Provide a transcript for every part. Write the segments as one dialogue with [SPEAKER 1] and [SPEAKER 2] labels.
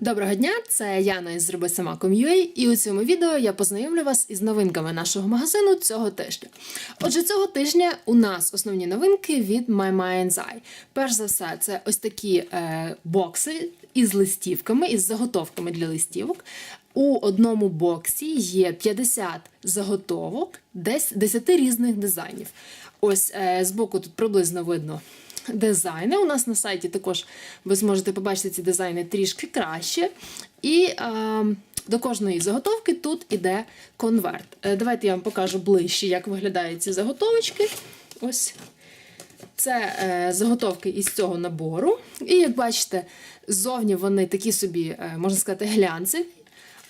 [SPEAKER 1] Доброго дня, це Яна із Зроби Сама.com.ua і у цьому відео я познайомлю вас із новинками нашого магазину цього тижня. Отже, цього тижня у нас основні новинки від My Mind's Eye. Перш за все, це ось такі е, бокси із листівками, із заготовками для листівок. У одному боксі є 50 заготовок, десь 10 різних дизайнів. Ось е, збоку тут приблизно видно дизайни. У нас на сайті також ви зможете побачити ці дизайни трішки краще. І е, до кожної заготовки тут іде конверт. Е, давайте я вам покажу ближче, як виглядають ці заготовочки. Ось. Це е, заготовки із цього набору. І як бачите, ззовні вони такі собі, е, можна сказати, глянцеві.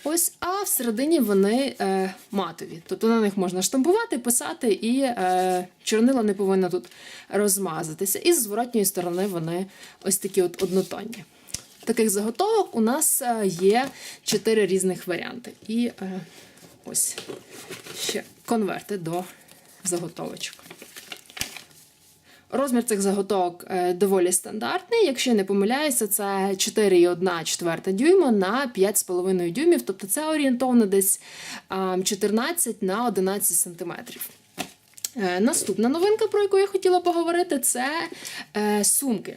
[SPEAKER 1] Ось, а всередині вони е, матові. Тобто на них можна штампувати, писати, і е, чорнило не повинно тут розмазатися. І з зворотньої сторони вони ось такі от однотонні. Таких заготовок у нас е, є чотири різних варіанти. І е, ось ще конверти до заготовочок. Розмір цих заготовок е, доволі стандартний. Якщо не помиляюся, це 4,1 четверта дюйма на 5,5 дюймів, тобто це орієнтовно десь 14 на 11 сантиметрів. Е, Наступна новинка, про яку я хотіла поговорити, це е, сумки.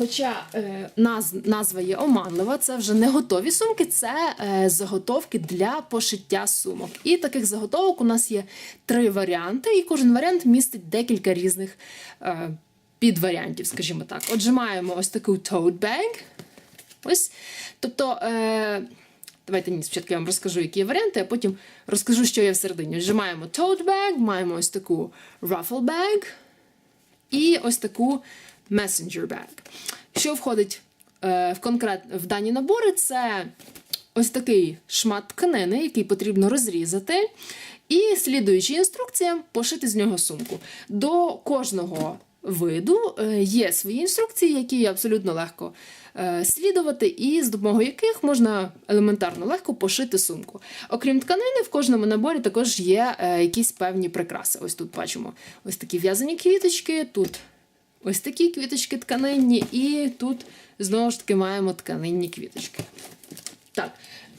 [SPEAKER 1] Хоча е, наз, назва є оманлива, це вже не готові сумки, це е, заготовки для пошиття сумок. І таких заготовок у нас є три варіанти, і кожен варіант містить декілька різних е, підваріантів, скажімо так. Отже, маємо ось таку tote bag. Ось. Тобто, е, давайте ні, спочатку я вам розкажу, які є варіанти, а потім розкажу, що є всередині. Отже, маємо tote bag, маємо ось таку ruffle bag і ось таку messenger bag. Що входить е, в конкрет в дані набори, це ось такий шмат тканини, який потрібно розрізати, і, слідуючи інструкціям, пошити з нього сумку. До кожного виду е, є свої інструкції, які абсолютно легко е, слідувати, і з допомогою яких можна елементарно легко пошити сумку. Окрім тканини, в кожному наборі також є якісь певні прикраси. Ось тут бачимо ось такі в'язані квіточки, тут ось такі квіточки тканинні, і тут знову ж таки маємо тканинні квіточки. Так,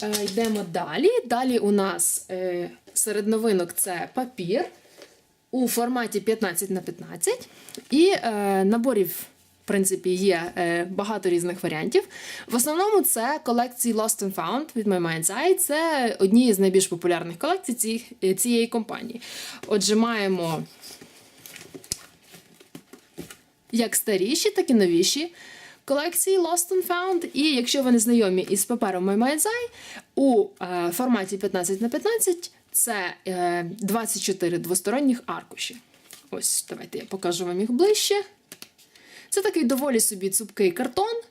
[SPEAKER 1] е, йдемо далі. Далі у нас е, серед новинок це папір у форматі 15 на 15 і е, наборів. В принципі, є е, багато різних варіантів. В основному це колекції Lost and Found від My Mind's Eye. Це одні з найбільш популярних колекцій ці, цієї компанії. Отже, маємо як старіші, так і новіші колекції Lost and Found. І якщо ви не знайомі із папером Eye, у е, форматі 15 на 15 це е, 24 двосторонніх аркуші. Ось, давайте я покажу вам їх ближче. Це такий доволі собі цупкий картон.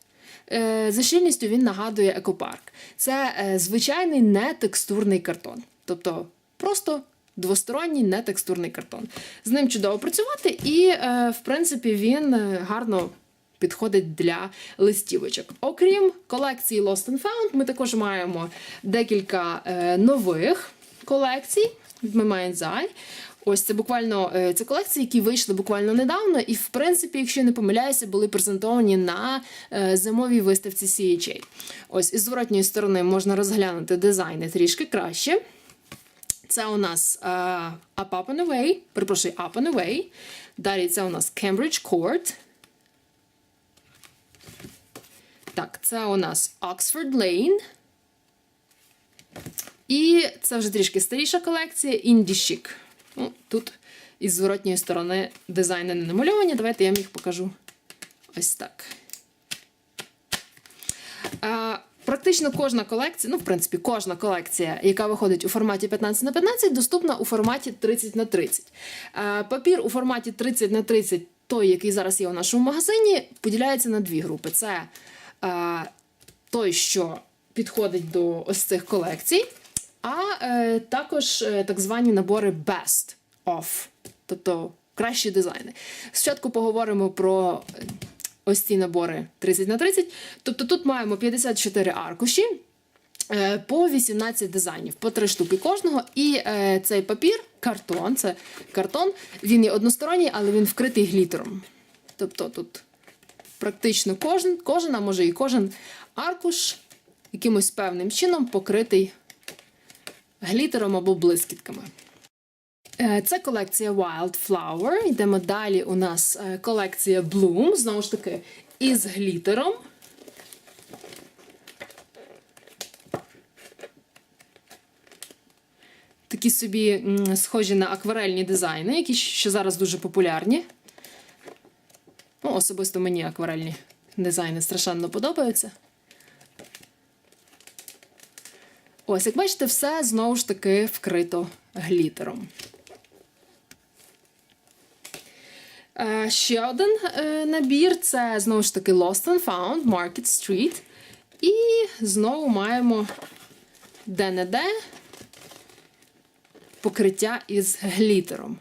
[SPEAKER 1] Е, За щільністю він нагадує екопарк. Це е, звичайний нетекстурний картон. Тобто просто двосторонній нетекстурний картон. З ним чудово працювати, і, е, в принципі, він е, гарно підходить для листівочок. Окрім колекції Lost and Found, ми також маємо декілька е, нових колекцій від Eye. Ось це буквально це колекції, які вийшли буквально недавно, і в принципі, якщо не помиляюся, були презентовані на зимовій виставці CHA. Ось із зворотньої сторони можна розглянути дизайни трішки краще. Це у нас е, Up Up and Away, перепрошую, Up and Away. Далі це у нас Cambridge Court. Так, це у нас Oxford Lane. І це вже трішки старіша колекція Indie Chic. Ну, тут із зворотньої сторони дизайни не намальовані. Давайте я вам їх покажу ось так. Практично кожна колекція, ну, в принципі, кожна колекція, яка виходить у форматі 15 на 15, доступна у форматі 30 на 30. Папір у форматі 30 на 30, той, який зараз є у нашому магазині, поділяється на дві групи. Це той, що підходить до ось цих колекцій, а е, також е, так звані набори Best of, тобто кращі дизайни. Спочатку поговоримо про е, ось ці набори 30 на 30. Тобто тут маємо 54 аркуші. е, По 18 дизайнів, по 3 штуки кожного. І е, цей папір, картон, це картон, він є односторонній, але він вкритий глітером. Тобто тут практично кожен, кожен, а може і кожен аркуш якимось певним чином покритий глітером або блискітками. Е, Це колекція Wildflower. Йдемо далі. У нас е, колекція Bloom, знову ж таки, із глітером. Такі собі схожі на акварельні дизайни, які ще зараз дуже популярні. Ну, особисто мені акварельні дизайни страшенно подобаються. Ось, як бачите, все знову ж таки вкрито глітером. Е, Ще один е, набір це знову ж таки Lost and Found Market Street. І знову маємо де-не-де покриття із глітером.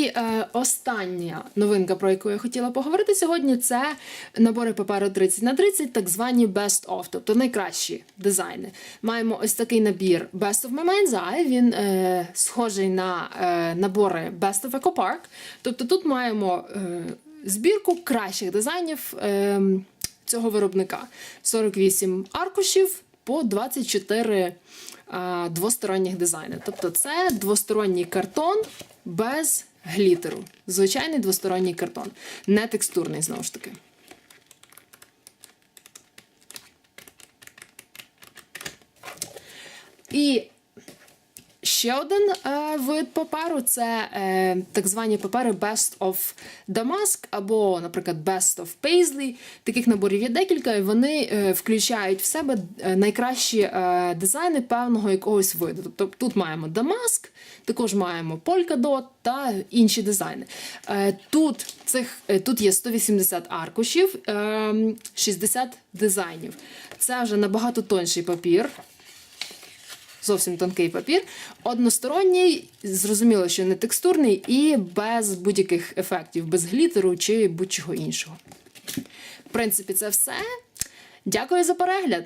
[SPEAKER 1] І е, остання новинка, про яку я хотіла поговорити сьогодні, це набори паперу 30 на 30, так звані Best of, тобто найкращі дизайни. Маємо ось такий набір Best of My Mind's Eye, Він е, схожий на е, набори Best of Eco Park. Тобто тут маємо е, збірку кращих дизайнів е, цього виробника. 48 аркушів по 24 а, двосторонніх дизайни. Тобто це двосторонній картон без глітеру. Звичайний двосторонній картон, не текстурний знову ж таки. І ще один е, вид паперу це е, так звані папери Best of Damask або, наприклад, Best of Paisley. Таких наборів є декілька, і вони е, включають в себе е, найкращі е, дизайни певного якогось виду. Тобто тут маємо Дамаск, також маємо Polkadot та інші дизайни. Е, тут, цих, е, тут є 180 аркушів, е, 60 дизайнів. Це вже набагато тонший папір зовсім тонкий папір. Односторонній, зрозуміло, що не текстурний, і без будь-яких ефектів, без глітеру чи будь-чого іншого. В принципі, це все. Дякую за перегляд!